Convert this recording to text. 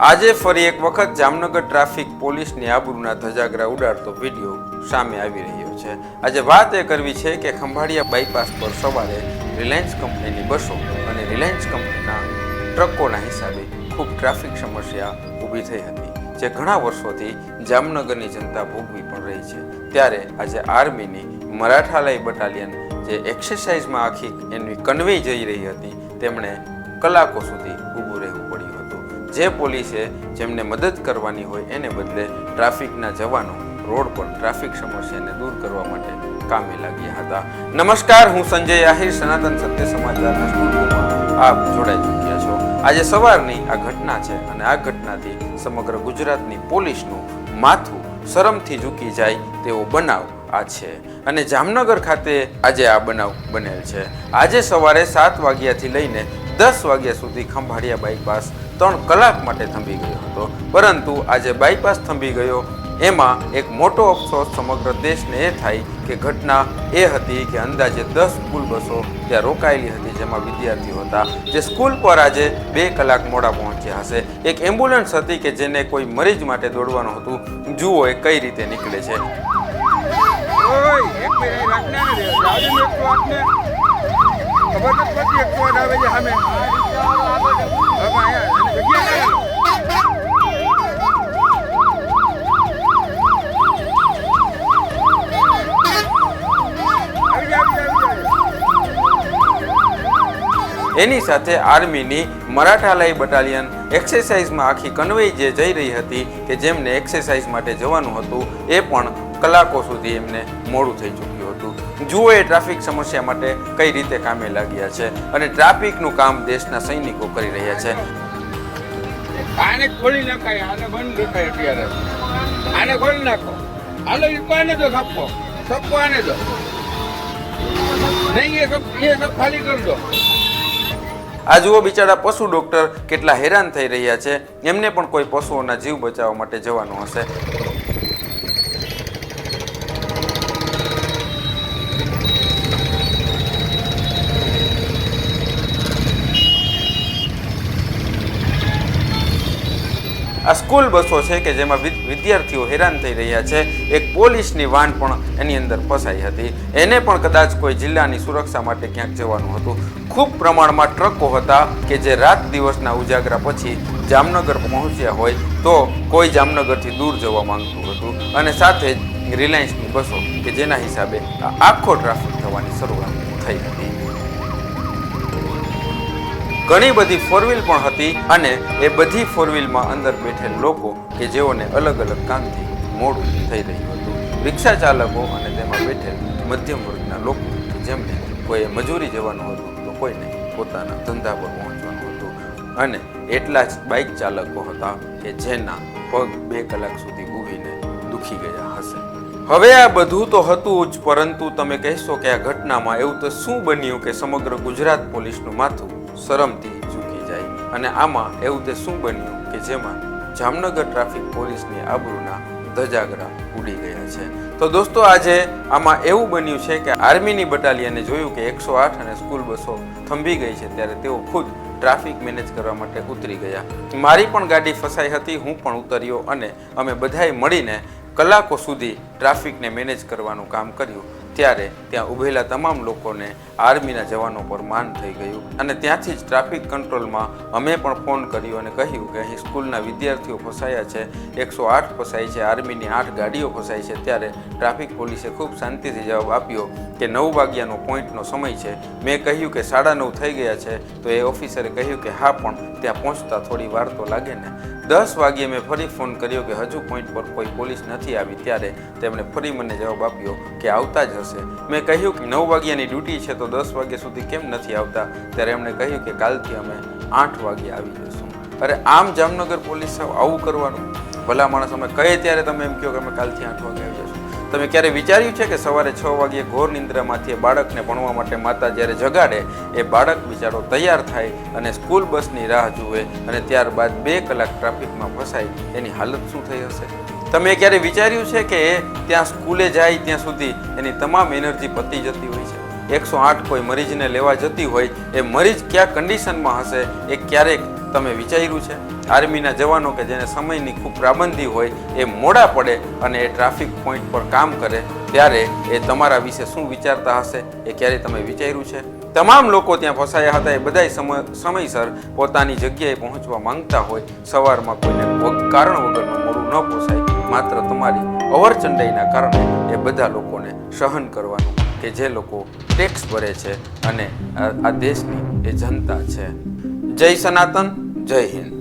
આજે ફરી એક વખત જામનગર ટ્રાફિક પોલીસની આબરૂના ધજાગરા ઉડાડતો વીડિયો સામે આવી રહ્યો છે. આજે વાત એ કરવી છે કે ખંભાળિયા બાયપાસ પર સવારે રિલાયન્સ કંપનીની બસો અને રિલાયન્સ કંપનીના ટ્રકોના હિસાબે ખૂબ ટ્રાફિક સમસ્યા ઊભી થઈ હતી, જે ઘણા વર્ષોથી જામનગરની જનતા ભોગવી પણ રહી છે. ત્યારે આજે આર્મીની મરાઠાલય બટાલિયન જે એક્સરસાઇઝમાં આખી એની કન્વે જઈ રહી હતી, તેમણે કલાકો સુધી ઊભું રહેવું પડ્યું હતું. જે પોલીસે જેમને મદદ કરવાની હોય એને બદલે ટ્રાફિકના જવાનો રોડ પર ટ્રાફિક સમસ્યાને દૂર કરવા માટે કામે લાગ્યા હતા. નમસ્કાર, હું સંજય આહિર, સનાતન સત્ય સમાચારના સ્ટુડિયોમાં આપ જોડાઈ ચૂક્યા છો. આજે સવારની આ ઘટના છે અને આ ઘટનાથી સમગ્ર ગુજરાતની પોલીસનું માથું શરમથી ઝૂકી જાય તેવો બનાવ આ છે. અને જામનગર ખાતે આજે આ બનાવ બનેલ છે. આજે સવારે સાત વાગ્યાથી લઈને દસ વાગ્યા સુધી ખંભાળિયા બાયપાસ ત્રણ કલાક માટે થંભી ગયો હતો. પરંતુ આજે બાયપાસ થંભી ગયો એમાં એક મોટો અફસોસ સમગ્ર દેશને એ થાય કે ઘટના એ હતી કે અંદાજે દસ સ્કૂલ બસો ત્યાં રોકાયેલી હતી જેમાં વિદ્યાર્થીઓ હતા. જે સ્કૂલ પર આજે બે કલાક મોડા પહોંચ્યા હશે. એક એમ્બ્યુલન્સ હતી કે જેને કોઈ મરીજ માટે દોડવાનું હતું. જુઓ એ કઈ રીતે નીકળે છે. ખબર નથી પડતી આવે છે સામે હવે અહીંયા એને જગ્યા ના લો. આવી જા, આવી જા, આવી જા. એની સાથે આર્મીની મરાઠાલાઈ બટાલિયન એક્સરસાઇઝમાં આખી કન્વેય જે જઈ રહી હતી, કે જેમને એક્સરસાઇઝ માટે જવાનું હતું, એ પણ કલાકો સુધી એમને મોડું થઈ ચૂક્યું હતું. જુઓ એ ટ્રાફિક સમસ્યા માટે કઈ રીતે કામે લાગ્યા છે અને ટ્રાફિકનું કામ દેશના સૈનિકો કરી રહ્યા છે. આને ખોલી આને આને ખોલી નાખો. હાલો ઈકો આને નહીં, એ સબ એ સબ ખાલી કરી આ જુઓ બિચારા પશુ ડોક્ટર કેટલા હેરાન થઈ રહ્યા છે. એમને પણ કોઈ પશુઓના જીવ બચાવવા માટે જવાનું હશે. આ સ્કૂલ બસો છે કે જેમાં વિદ- વિદ્યાર્થીઓ હેરાન થઈ રહ્યા છે. એક પોલીસની વાન પણ એની અંદર ફસાઈ હતી. એને પણ કદાચ કોઈ જિલ્લાની સુરક્ષા માટે ક્યાંક જવાનું હતું. ખૂબ પ્રમાણમાં ટ્રકો હતા કે જે રાત દિવસના ઉજાગરા પછી જામનગર પહોંચ્યા હોય તો કોઈ જામનગરથી દૂર જવા માંગતું હતું. અને સાથે જ રિલાયન્સની બસો કે જેના હિસાબે આખો ટ્રાફિક થવાની શરૂઆત થઈ હતી. ઘણી બધી ફોર પણ હતી અને એ બધી ફોર વ્હીલમાં અંદર બેઠેલ લોકો કે જેઓને અલગ અલગ કામથી મોડું થઈ રહ્યું હતું. રિક્ષા ચાલકો અને તેમાં બેઠેલ મધ્યમ વર્ગના લોકો જેમને કોઈએ મજૂરી જવાનું હતું તો કોઈને પોતાના ધંધા પર પહોંચવાનું હતું. અને એટલા જ બાઇક ચાલકો હતા કે જેના પગ બે કલાક સુધી ઊભીને દુખી ગયા હશે. હવે આ બધું તો હતું જ, પરંતુ તમે કહેશો કે આ ઘટનામાં એવું તો શું બન્યું કે સમગ્ર ગુજરાત પોલીસનું માથું શરમથી ઝૂકી જાય. અને આમાં એવું તે શું બન્યું કે જેમાં જામનગર ટ્રાફિક પોલીસની આબરૂના ધજાગરા ઉડી ગયા છે. તો દોસ્તો, આજે આમાં એવું બન્યું છે કે આર્મીની બટાલિયને જોયું કે એકસો આઠ અને સ્કૂલ બસો થંભી ગઈ છે, ત્યારે તેઓ ખુદ ટ્રાફિક મેનેજ કરવા માટે ઉતરી ગયા. મારી પણ ગાડી ફસાઈ હતી, હું પણ ઉતર્યો અને અમે બધાએ મળીને કલાકો સુધી ટ્રાફિકને મેનેજ કરવાનું કામ કર્યું. ત્યારે ત્યાં ઊભેલા તમામ લોકોને આર્મીના જવાનો પર માન થઈ ગયું અને ત્યાંથી જ ટ્રાફિક કંટ્રોલમાં અમે પણ ફોન કર્યો અને કહ્યું કે અહીં સ્કૂલના વિદ્યાર્થીઓ ફસાયા છે, એકસો આઠ ફસાઈ છે, આર્મીની આઠ ગાડીઓ ફસાઈ છે, ત્યારે ટ્રાફિક પોલીસે ખૂબ શાંતિથી જવાબ આપ્યો કે નવ વાગ્યાનો પોઈન્ટનો સમય છે. મેં કહ્યું કે સાડા નવ થઈ ગયા છે, તો એ ઓફિસરે કહ્યું કે હા, પણ ત્યાં પહોંચતા થોડી વાર તો લાગે ને. દસ વાગ્યે મેં ફરી ફોન કર્યો કે હજુ પોઈન્ટ પર કોઈ પોલીસ નથી આવી. ત્યારે તેમણે ફરી મને જવાબ આપ્યો કે આવતા જ હશે. મેં કહ્યું કે નવ વાગ્યાની ડ્યુટી છે તો દસ વાગ્યા સુધી કેમ નથી આવતા? ત્યારે એમણે કહ્યું કે કાલથી અમે આઠ વાગે આવી જશું અરે આમ જામનગર પોલીસ આવું કરવાનું? ભલા માણસ, અમે કહે ત્યારે તમે એમ કહો કે અમે કાલથી આઠ વાગે આવી તમે ક્યારે વિચાર્યું છે કે સવારે છ વાગ્યે ઘોર નિંદ્રામાંથી બાળકને ભણવા માટે માતા જ્યારે જગાડે, એ બાળક બિચારો તૈયાર થાય અને સ્કૂલ બસની રાહ જુએ અને ત્યારબાદ બે કલાક ટ્રાફિકમાં ફસાય, એની હાલત શું થઈ હશે? તમે ક્યારે વિચાર્યું છે કે એ ત્યાં સ્કૂલે જાય ત્યાં સુધી એની તમામ એનર્જી પતી જતી હોય છે? એકસો આઠ કોઈ મરીજને લેવા જતી હોય, એ મરીજ કયા કન્ડિશનમાં હશે? એ ક્યારેક તમે વિચાર્યું છે? આર્મીના જવાનો કે જેને સમયની ખૂબ પાબંદી હોય એ મોડા પડે અને એ ટ્રાફિક પોઈન્ટ પર કામ કરે, ત્યારે એ તમારા વિશે શું વિચારતા હશે એ ક્યારેય તમે વિચાર્યું છે? તમામ લોકો ત્યાં ફસાયા હતા, એ બધાય સમ સમયસર પોતાની જગ્યાએ પહોંચવા માંગતા હોય, સવારમાં કોઈને કારણ વગરનું મોડું ન પોસાય, માત્ર તમારી અવરચંડાઈના કારણે એ બધા લોકોને સહન કરવાનું કે જે લોકો ટેક્સ ભરે છે અને આ દેશની એ જનતા છે. જય સનાતન જય હિન્દ.